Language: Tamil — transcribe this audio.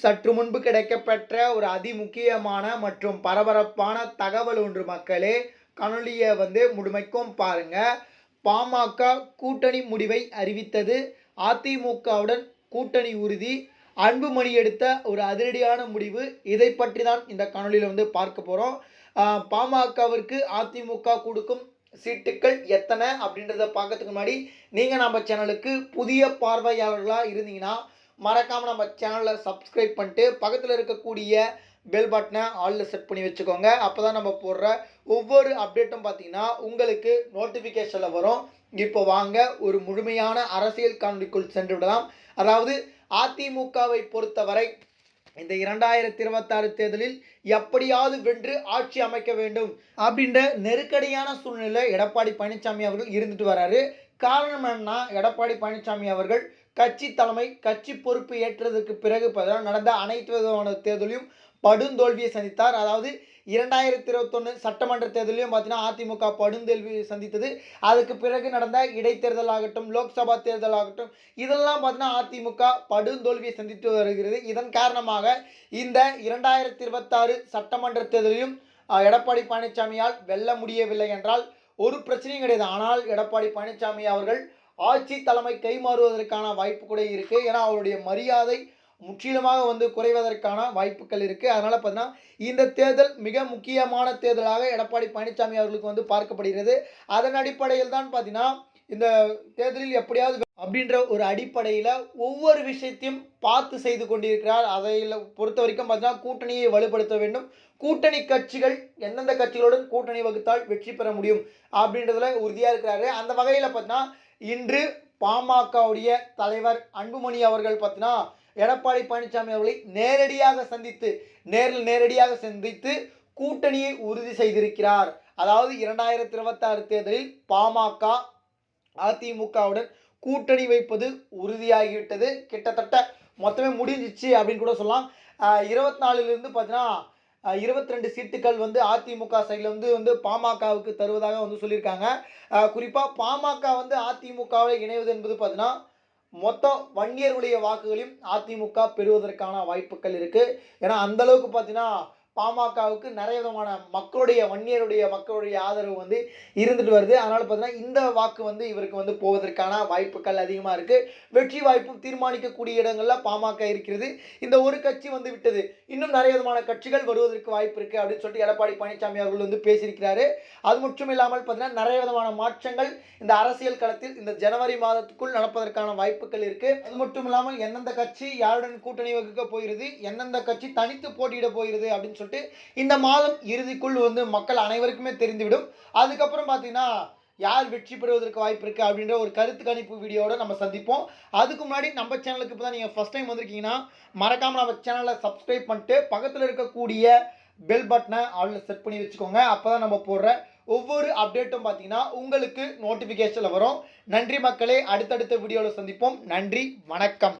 சற்று முன்பு கிடைக்கப்பெற்ற ஒரு அதிமுக்கியமான மற்றும் பரபரப்பான தகவல் ஒன்று மக்களே. காணொலியை வந்து முழுமைக்கும் பாருங்க. பாமக கூட்டணி முடிவை அறிவித்தது. அதிமுகவுடன் கூட்டணி உறுதி. அன்புமணி எடுத்த ஒரு அதிரடியான முடிவு. இதை பற்றி தான் இந்த காணொலியில் வந்து பார்க்க போகிறோம் பாமகவிற்கு அதிமுக கொடுக்கும் சீட்டுக்கள் எத்தனை அப்படின்றத பார்க்கறதுக்கு முன்னாடி நீங்கள் நம்ம சேனலுக்கு புதிய பார்வையாளர்களாக இருந்தீங்கன்னா மறக்காமல் நம்ம சேனலை சப்ஸ்கிரைப் பண்ணிட்டு பக்கத்தில் இருக்கக்கூடிய பெல் பட்டனை ஆலில் செட் பண்ணி வச்சுக்கோங்க. அப்போ தான் நம்ம போடுற ஒவ்வொரு அப்டேட்டும் பார்த்தீங்கன்னா உங்களுக்கு நோட்டிஃபிகேஷனில் வரும். இப்போ வாங்க ஒரு முழுமையான அரசியல் காணொலிக்குள் சென்று விடலாம் அதாவது அதிமுகவை பொறுத்தவரை இந்த இரண்டாயிரத்தி இருபத்தாறு தேர்தலில் எப்படியாவது வென்று ஆட்சி அமைக்க வேண்டும் அப்படின்ற நெருக்கடியான சூழ்நிலை எடப்பாடி பழனிசாமி அவர்கள் இருந்துட்டு வராரு. காரணம் என்னன்னா எடப்பாடி பழனிசாமி அவர்கள் கட்சி தலைமை கட்சி பொறுப்பு ஏற்றதற்கு பிறகு நடந்த அனைத்து விதமான தேர்தலையும் படுந்தோல்வியை சந்தித்தார். அதாவது இரண்டாயிரத்தி இருபத்தொன்று சட்டமன்ற தேர்தலையும் பார்த்தீங்கன்னா அதிமுக படுந்தோல்வியை சந்தித்தது. அதுக்கு பிறகு நடந்த இடைத்தேர்தல் ஆகட்டும் லோக்சபா தேர்தல் ஆகட்டும் இதெல்லாம் பார்த்தீங்கன்னா அதிமுக படுந்தோல்வியை சந்தித்து வருகிறது. இதன் காரணமாக இந்த இரண்டாயிரத்தி இருபத்தாறு சட்டமன்ற தேர்தலையும் எடப்பாடி பழனிசாமியால் வெல்ல முடியவில்லை என்றால் ஒரு பிரச்சனையும் கிடையாது. ஆனால் எடப்பாடி பழனிசாமி அவர்கள் ஆட்சி தலைமை கைமாறுவதற்கான வாய்ப்பு கூட இருக்குது ஏன்னா அவருடைய மரியாதை முற்றிலுமாக வந்து குறைவதற்கான வாய்ப்புகள் இருக்குது அதனால் பார்த்தீங்கன்னா இந்த தேர்தல் மிக முக்கியமான தேர்தலாக எடப்பாடி பழனிசாமி அவர்களுக்கு வந்து பார்க்கப்படுகிறது. அதன் அடிப்படையில் தான் பார்த்தீங்கன்னா இந்த தேர்தலில் எப்படியாவது அப்படின்ற ஒரு அடிப்படையில் ஒவ்வொரு விஷயத்தையும் பார்த்து செய்து கொண்டிருக்கிறார். அதை பொறுத்த வரைக்கும் பார்த்தீங்கன்னா கூட்டணியை வலுப்படுத்த வேண்டும். கூட்டணி கட்சிகள் எந்தெந்த கட்சிகளுடன் கூட்டணி வகுத்தால் வெற்றி பெற முடியும் அப்படின்றதுல உறுதியாக இருக்கிறாரு. அந்த வகையில் பார்த்தீங்கன்னா இன்று பாமகவுடைய தலைவர் அன்புமணி அவர்கள் பார்த்தீங்கன்னா எடப்பாடி பழனிசாமி அவர்களை நேரடியாக சந்தித்து நேரில் நேரடியாக சந்தித்து கூட்டணியை உறுதி செய்திருக்கிறார். அதாவது இரண்டாயிரத்தி இருபத்தாறு தேர்தலில் பாமக அதிமுகவுடன் கூட்டணி வைப்பது உறுதியாகிவிட்டது. கிட்டத்தட்ட மொத்தமே முடிஞ்சிச்சு அப்படின்னு கூட சொல்லலாம். இருபத்தி நாலுலேருந்து பார்த்தீங்கன்னா இருபத்தி ரெண்டு சீட்டுகள் வந்து அதிமுக சைடில் வந்து வந்து பாமகவுக்கு தருவதாக வந்து சொல்லியிருக்காங்க. குறிப்பாக பாமக வந்து அதிமுகவை இணைவது என்பது பார்த்தீங்கன்னா மொத்தம் வன்னியர்களுடைய வாக்குகளையும் அதிமுக பெறுவதற்கான வாய்ப்புகள் இருக்குது ஏன்னா அந்த அளவுக்கு பார்த்தீங்கன்னா பாமகவுக்கு நிறைய விதமான மக்களுடைய வன்னியருடைய மக்களுடைய ஆதரவு வந்து இருந்துட்டு வருது. அதனால் பார்த்தீங்கன்னா இந்த வாக்கு வந்து இவருக்கு வந்து போவதற்கான வாய்ப்புகள் அதிகமாக இருக்குது வெற்றி வாய்ப்பும் தீர்மானிக்கக்கூடிய இடங்களில் பாமக இருக்கிறது. இந்த ஒரு கட்சி வந்து விட்டது. இன்னும் நிறைய விதமான கட்சிகள் வருவதற்கு வாய்ப்பு இருக்குது அப்படின்னு சொல்லிட்டு எடப்பாடி பழனிசாமி அவர்கள் வந்து பேசியிருக்கிறாரு. அது மட்டும் இல்லாமல் பார்த்தீங்கன்னா நிறைய விதமான மாற்றங்கள் இந்த அரசியல் களத்தில் இந்த ஜனவரி மாதத்துக்குள் நடப்பதற்கான வாய்ப்புகள் இருக்குது அது மட்டும் இல்லாமல் எந்தெந்த கட்சி யாருடன் கூட்டணி வகுக்க போகிறது எந்தெந்த கட்சி தனித்து போட்டியிட போகிறது அப்படின்னு சொல்லிட்டு இந்த மாதம் இறுதிக்குள் வந்து மக்கள் அனைவருக்குமே தெரிந்துவிடும். அதுக்கப்புறம் பார்த்தீங்கன்னா யார் வெற்றி பெறுவதற்கு வாய்ப்பு இருக்குது அப்படின்ற ஒரு கருத்து கணிப்பு வீடியோவோட நம்ம சந்திப்போம். அதுக்கு முன்னாடி நம்ம சேனலுக்கு இப்போ தான் நீங்கள் ஃபஸ்ட் டைம் வந்திருக்கீங்கன்னா மறக்காமல் நம்ம சேனலை சப்ஸ்கிரைப் பண்ணிட்டு பக்கத்தில் இருக்கக்கூடிய பெல் பட்டனை ஆளில் செட் பண்ணி வச்சுக்கோங்க. அப்போ தான் நம்ம போடுற ஒவ்வொரு அப்டேட்டும் பார்த்தீங்கன்னா உங்களுக்கு நோட்டிஃபிகேஷனில் வரும். நன்றி மக்களே அடுத்தடுத்த வீடியோவில் சந்திப்போம். நன்றி வணக்கம்.